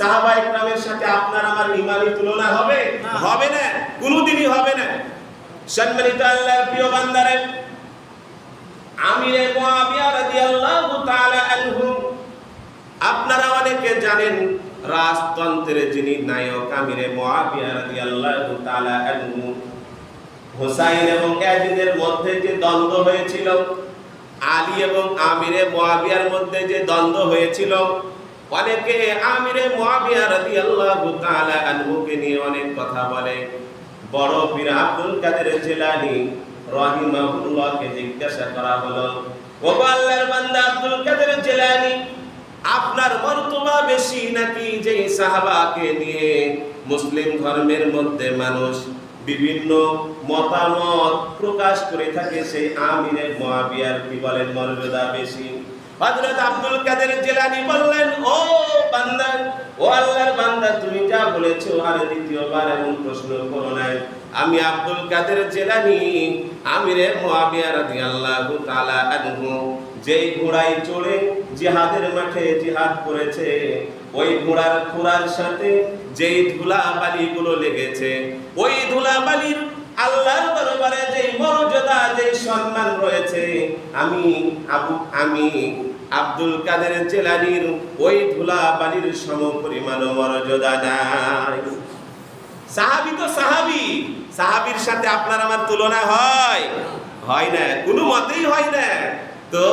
সাহাবা ইকরামের সাথে আপনার আমার ইমানি তুলনা হবে। হবে না। কোনোদিনই হবে না। সম্মানিত আল্লাহর প্রিয় বান্দারে আমিরে মুআবিয়া রাদিয়াল্লাহু তাআলা আনহু আপনারা অনেকে জানেন রাজতন্ত্রের যিনি নায়ক আমিরে মুআবিয়া রাদিয়াল্লাহু তাআলা আনহু হুসাইন এবং ইয়াজিদের মধ্যে যে দ্বন্দ্ব হয়েছিল আলী এবং আমিরে মুআবিয়ার মধ্যে যে দ্বন্দ্ব হয়েছিল অনেকে আমিরে মুআবিয়া রাদিয়াল্লাহু তাআলা আনহুকে নিয়ে অনেক কথা বলে। বড় পীর আব্দুল কাদের জিলানী রাহিমাহুল্লাহকে জিজ্ঞাসা করা হলো, ও আল্লাহর বান্দা আব্দুল কাদের জিলানী, আপনার মর্তবা বেশি নাকি যে সাহাবাকে নিয়ে মুসলিম ধর্মের মধ্যে মানুষ বিভিন্ন মতামত প্রকাশ করে থাকে, সেই আমিরে মুআবিয়ার কি বলেন, মর্যাদা বেশি? হযরত আব্দুল কাদের জিলানী বললেন, ও বান্দা, ও আল্লাহর বান্দা, তুমি যা বলেছ আর দ্বিতীয়বার এমন প্রশ্ন করো নাই। আমি আব্দুল কাদের জেলানি, আমিরে মুআবিয়া রাদিয়াল্লাহু তাআলা আনহু। যেই ঘোড়ায় চড়ে জিহাদের মাঠে জিহাদ করেছে, ওই ঘোড়ার খোড়ার সাথে যেই ধুলা বালিগুলো লেগেছে, ওই ধুলা বালির আল্লাহর দরবারে যেই মর্যাদা, যেই সম্মান রয়েছে, আমি আবু, আমি আব্দুল কাদের জেলানির ওই ধুলা বালির সম পরিমাণ মর্যাদা নাই। সাহাবি তো সাহাবি। সাহাবির সাথে আপনার আমার তুলনা হয়। হয় না, কোনো মতেই হয় না। তো